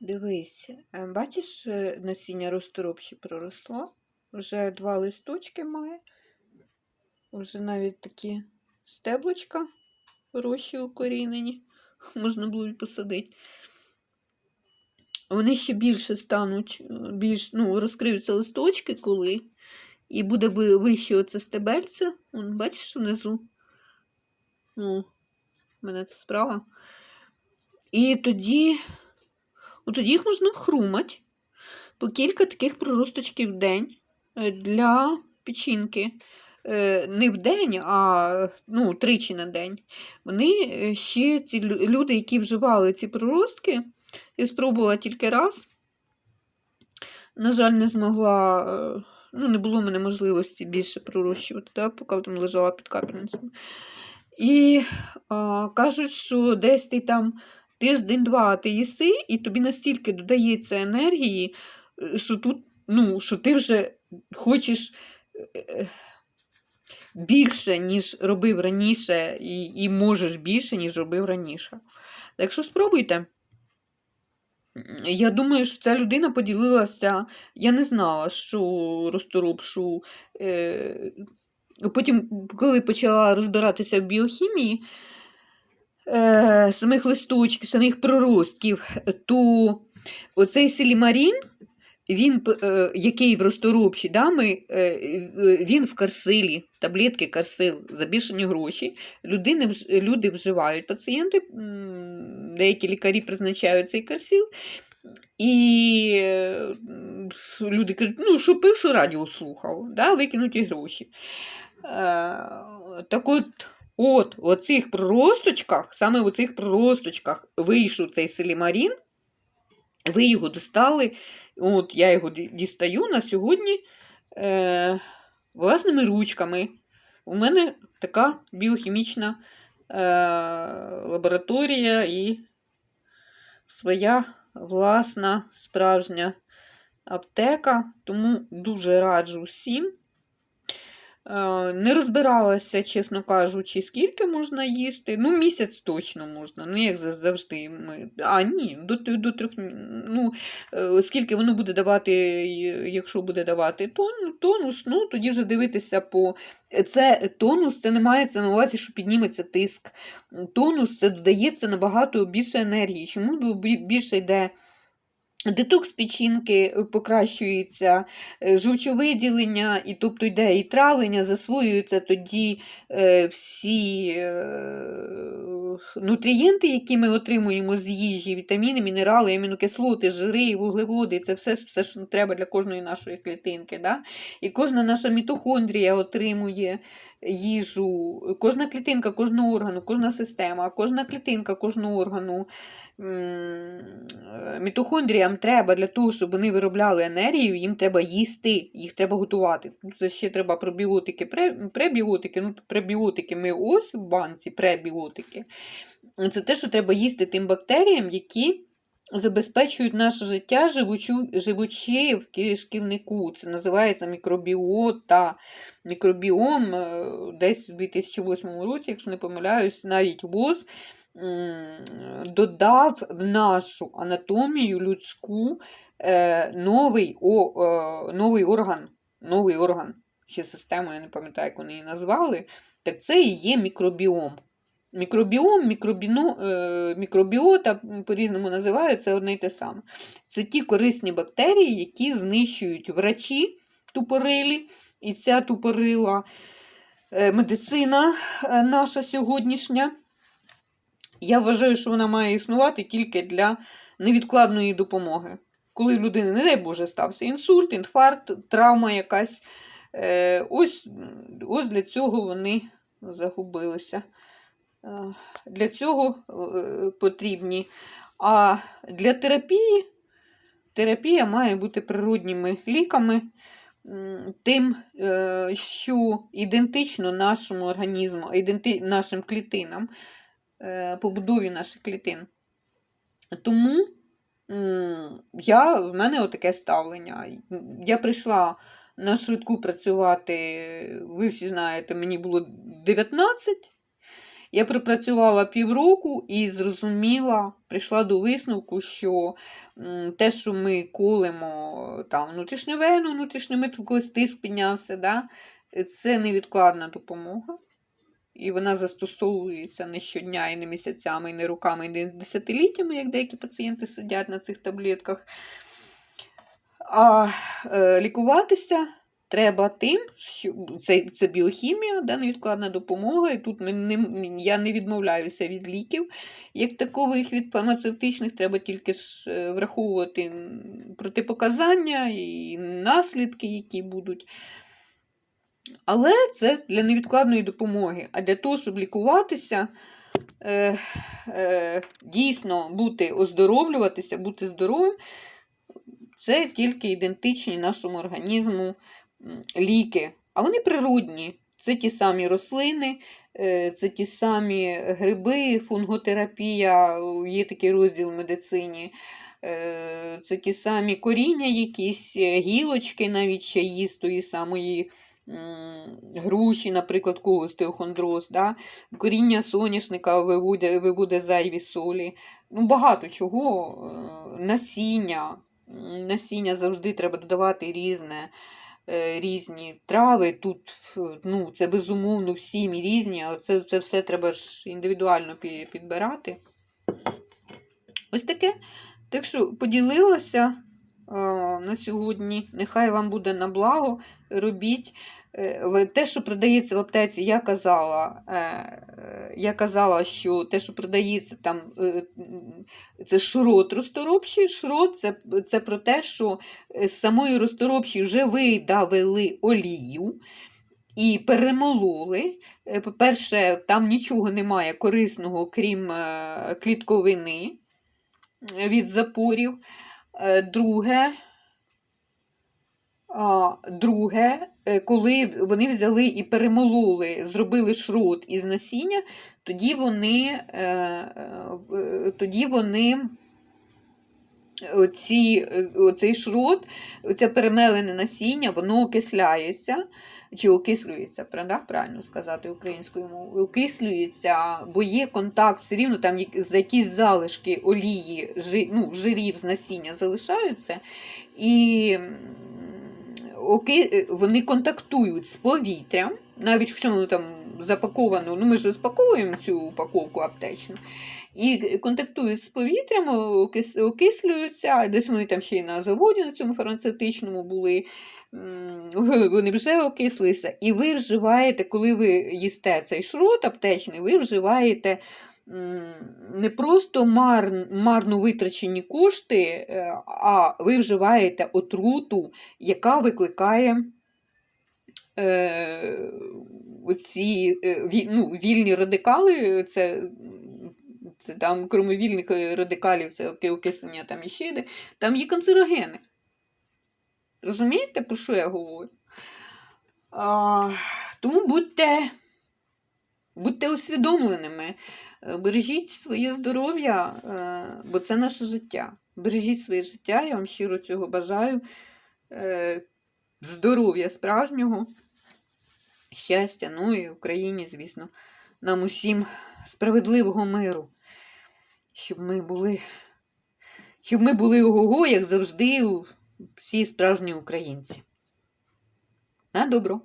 Дивись, е, бачиш, е, насіння розторопші проросло? Вже два листочки має. Вже навіть такі стеблочка хороші укорінені. Можна було й посадити. Вони ще більше стануть, е, більш, ну, розкриються листочки, коли. І буде ви- вище оце стебельце. Вон, бачиш внизу? Ну, в мене це справа. І тоді, от тоді їх можна хрумати по кілька таких проросточків в день е, для печінки. Е, Не в день, а ну, тричі на день. Вони е, ще ці люди, які вживали ці проростки, я спробувала тільки раз. На жаль, не змогла, ну, не було в мене можливості більше пророщувати, да, поки там лежала під капельницями. І а, кажуть, що десь ти там тиждень-два ти їси, і тобі настільки додається енергії, е, що тут, ну, що ти вже хочеш е, е, більше, ніж робив раніше, і, і можеш більше, ніж робив раніше. Так що спробуйте. Я думаю, що ця людина поділилася. Я не знала, що розторопшу. Потім, коли почала розбиратися в біохімії е, самих листочків, самих проростків, то оцей селімарін, він, е, який в розторопші, да, ми, е, він в карсилі, таблетки карсил за бішені гроші. Людини, люди вживають пацієнти, деякі лікарі призначають цей карсил. І е, люди кажуть, ну, що пив, що радіо слухав, да, викинуті гроші. Так от, от, у цих проросточках, саме у цих проросточках вийшов цей селімарін, ви його достали, от я його дістаю на сьогодні е, власними ручками. У мене така біохімічна е, лабораторія і своя власна справжня аптека, тому дуже раджу всім. Е, Не розбиралася, чесно кажучи, скільки можна їсти. Ну, місяць точно можна. Ну, як завжди. Ми... А, ні, до, до трьох. Ну, е, скільки воно буде давати, якщо буде давати тон, тонус, ну тоді вже дивитися по. Це тонус, це не мається на увазі, що підніметься тиск. Тонус це додається набагато більше енергії. Чому більше йде. Детокс печінки е, покращується, е, жовчовиділення, і тобто йде і травлення, засвоюються тоді е, всі нутрієнти, які ми отримуємо з їжі, вітаміни, мінерали, амінокислоти, жири, вуглеводи, це все, все що треба для кожної нашої клітинки. Да? І кожна наша мітохондрія отримує їжу, кожна клітинка кожного органу, кожна система, кожна клітинка кожного органу. Мітохондріям треба для того, щоб вони виробляли енергію, їм треба їсти, їх треба готувати. Тут ще треба пробіотики, пребіотики. Ну, пребіотики ми ось в банці, пребіотики. Це те, що треба їсти тим бактеріям, які забезпечують наше життя, живучи в кишківнику. Це називається мікробіота. Мікробіом е, десь у 2008 році, якщо не помиляюсь, навіть ВОЗ додав в нашу анатомію людську е, новий, о, е, новий орган. Новий орган. Ще систему, я не пам'ятаю, як вони її назвали. Так це і є мікробіом. Мікробіом, мікробіно, е, мікробіота по-різному називають, це одне й те саме. Це ті корисні бактерії, які знищують врачі тупорилі, і ця тупорила е, медицина е, наша сьогоднішня. Я вважаю, що вона має існувати тільки для невідкладної допомоги. Коли в людини, не дай Боже, стався інсульт, інфаркт, травма якась. Ось, ось для цього вони загубилися. Е, Для цього е, потрібні. А для терапії терапія має бути природніми ліками, тим, е, що ідентично нашому організму, іденти, нашим клітинам, побудові наших клітин. Тому я, в мене отаке ставлення. Я прийшла на швидку працювати, ви всі знаєте, мені було 19. Я пропрацювала півроку і зрозуміла, прийшла до висновку, що те, що ми колемо там внутрішню вену, внутрішньому когось тиск піднявся, да, це невідкладна допомога. І вона застосовується не щодня, і не місяцями, і не роками, і не десятиліттями, як деякі пацієнти сидять на цих таблетках. А е, лікуватися треба тим, що це, це біохімія, да, невідкладна допомога. І тут ми не, я не відмовляюся від ліків, як такових від фармацевтичних, треба тільки ж е, враховувати протипоказання і наслідки, які будуть. Але це для невідкладної допомоги. А для того, щоб лікуватися, е, е, дійсно бути оздоровлюватися, бути здоровим, це тільки ідентичні нашому організму ліки. А вони природні. Це ті самі рослини, е, це ті самі гриби, фунготерапія, є такий розділ в медицині. Е, Це ті самі коріння, якісь е, гілочки, навіть чаї з тої самої груші, наприклад, кого остеохондроз, да? коріння соняшника виводе, виводе зайві солі. Ну, багато чого, насіння. Насіння завжди треба додавати різне, різні трави. Тут е, ну, це безумовно всі різні, але це, це все треба ж індивідуально підбирати. Ось таке. Так що поділилася е, на сьогодні. Нехай вам буде на благо. Робіть. Е, Те, що продається в аптеці, я казала, е, я казала, що те, що продається там, е, це шрот розторопший. Шрот це, це про те, що з самої розторопші вже видавили олію і перемололи. По-перше, там нічого немає корисного, крім клітковини від запорів. Друге, друге, коли вони взяли і перемололи, зробили шрот із насіння, тоді вони, е, е, е, тоді вони оці, е, оцей шрот, оце перемелене насіння, воно окисляється. Чи окислюється, правильно сказати українською мовою, окислюється, бо є контакт, все рівно там за якісь залишки олії, жи, ну, жирів з насіння залишаються, і м, оки, вони контактують з повітрям, навіть якщо воно там запаковано, ну ми ж розпаковуємо цю упаковку аптечну, і контактують з повітрям, окис- окислюються, десь вони там ще й на заводі на цьому фармацевтичному були. Вони вже окислися, і ви вживаєте, коли ви їсте цей шрот аптечний, ви вживаєте не просто мар, марно витрачені кошти, е, а ви вживаєте отруту, яка викликає е, оці е, ну, вільні радикали, це, це там, крім вільних радикалів, це окислення там іще йде, там є канцерогени. Розумієте, про що я говорю? А, тому будьте, будьте усвідомленими, Е, бережіть своє здоров'я, е, бо це наше життя. Бережіть своє життя, я вам щиро цього бажаю. Е, Здоров'я справжнього, щастя, ну і Україні, звісно, нам усім справедливого миру, щоб ми були, щоб ми були ого-го, як завжди, всі справжні українці. На добро!